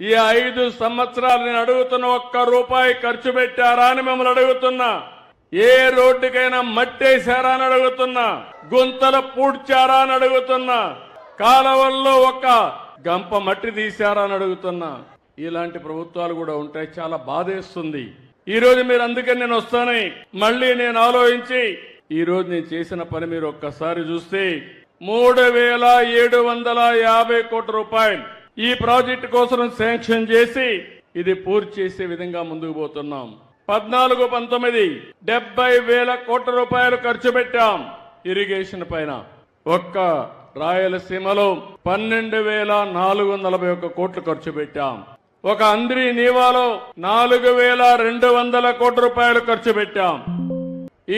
ఈ ఐదు సంవత్సరాలు నేను అడుగుతున్న ఒక్క రూపాయి ఖర్చు పెట్టారా అని మిమ్మల్ని అడుగుతున్నా. ఏ రోడ్డుకైనా మట్టేశారా అని అడుగుతున్నా. గుంతలు పూడ్చారా అని అడుగుతున్నా. కాలవల్లో ఒక గంప మట్టి తీశారా అని అడుగుతున్నా. ఇలాంటి ప్రభుత్వాలు కూడా ఉంటాయి చాలా బాధేస్తుంది. ఈ రోజు మీరు అందుకని నేను వస్తానని మళ్ళీ నేను ఆలోచించి ఈ రోజు నేను చేసిన పని మీరు ఒక్కసారి చూస్తే మూడు వేల ఏడు వందల యాభై కోట్ల రూపాయలు ఈ ప్రాజెక్టు కోసం శాంక్షన్ చేసి ఇది పూర్తి చేసే విధంగా ముందుకు పోతున్నాం. పద్నాలుగు పంతొమ్మిది డెబ్బై వేల కోట్ల రూపాయలు ఖర్చు పెట్టాం ఇరిగేషన్ పైన. ఒక్క రాయలసీమలో పన్నెండు వేల నాలుగు వందల నలభై ఒక్క కోట్లు ఖర్చు పెట్టాం. ఒక అంద్రి నీవాలో నాలుగు వేల రెండు వందల కోట్ల రూపాయలు ఖర్చు పెట్టాం.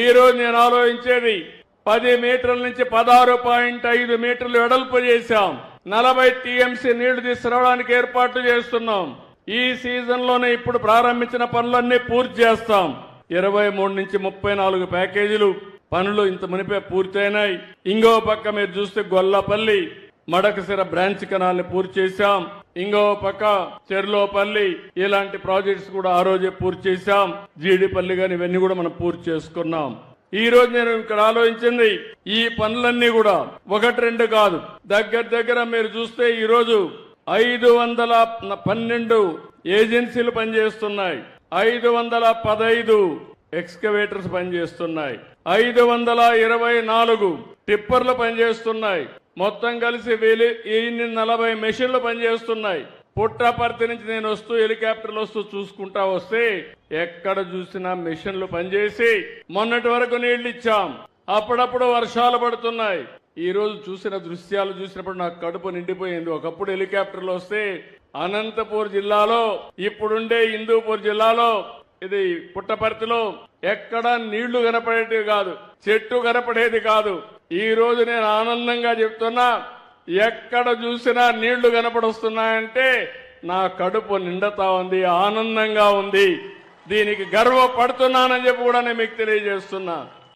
ఈ రోజు నేను ఆలోచించేది పది మీటర్ల నుంచి పదహారు పాయింట్ ఐదు మీటర్లు వెడల్పు చేశాం. నలభై టీఎంసీ నీళ్ళు తీసుకురావడానికి ఏర్పాట్లు చేస్తున్నాం. ఈ సీజన్లోనే ఇప్పుడు ప్రారంభించిన పనులన్నీ పూర్తి చేస్తాం. ఇరవై మూడు నుంచి ముప్పై నాలుగు ప్యాకేజీలు పనులు ఇంత మునిపే పూర్తయినాయి. ఇంకో పక్క మీరు చూస్తే గొల్లపల్లి మడకసిర బ్రాంచ్ కెనాల్ని పూర్తి చేశాం. ఇంకో పక్క చెర్లోపల్లి ఇలాంటి ప్రాజెక్ట్స్ కూడా ఆ రోజే పూర్తి చేశాం. జీడిపల్లి గాని ఇవన్నీ కూడా మనం పూర్తి చేసుకున్నాం. ఈ రోజు నేను ఇక్కడ ఆలోచించింది ఈ పనులన్నీ కూడా ఒకటి రెండు కాదు. దగ్గర దగ్గర మీరు చూస్తే ఈ రోజు ఐదు వందల పన్నెండు ఏజెన్సీలు పనిచేస్తున్నాయి. ఐదు వందల పదైదు ఎక్స్కవేటర్స్ పనిచేస్తున్నాయి. ఐదు వందల ఇరవై నాలుగు టిప్పర్లు పనిచేస్తున్నాయి. మొత్తం కలిసి వేలి ఎన్ని నలభై మెషిన్లు పనిచేస్తున్నాయి. పుట్టపర్తి నుంచి నేను వస్తూ హెలికాప్టర్లు వస్తూ చూసుకుంటా వస్తే ఎక్కడ చూసినా మిషన్లు పనిచేసి మొన్నటి వరకు నీళ్ళు ఇచ్చాం. అప్పుడప్పుడు వర్షాలు పడుతున్నాయి. ఈ రోజు చూసిన దృశ్యాలు చూసినప్పుడు నాకు కడుపు నిండిపోయింది. ఒకప్పుడు హెలికాప్టర్లు వస్తే అనంతపూర్ జిల్లాలో ఇప్పుడుండే హిందూపూర్ జిల్లాలో ఇది పుట్టపర్తిలో ఎక్కడ నీళ్ళు కనపడేది కాదు చెట్టు కనపడేది కాదు. ఈ రోజు నేను ఆనందంగా చెప్తున్నా ఎక్కడ చూసినా నీళ్ళు కనపడుస్తున్నాయంటే నా కడుపు నిండతా ఉంది ఆనందంగా ఉంది. దీనికి గర్వపడుతున్నానని చెప్పి కూడా నేను మీకు తెలియజేస్తున్నా.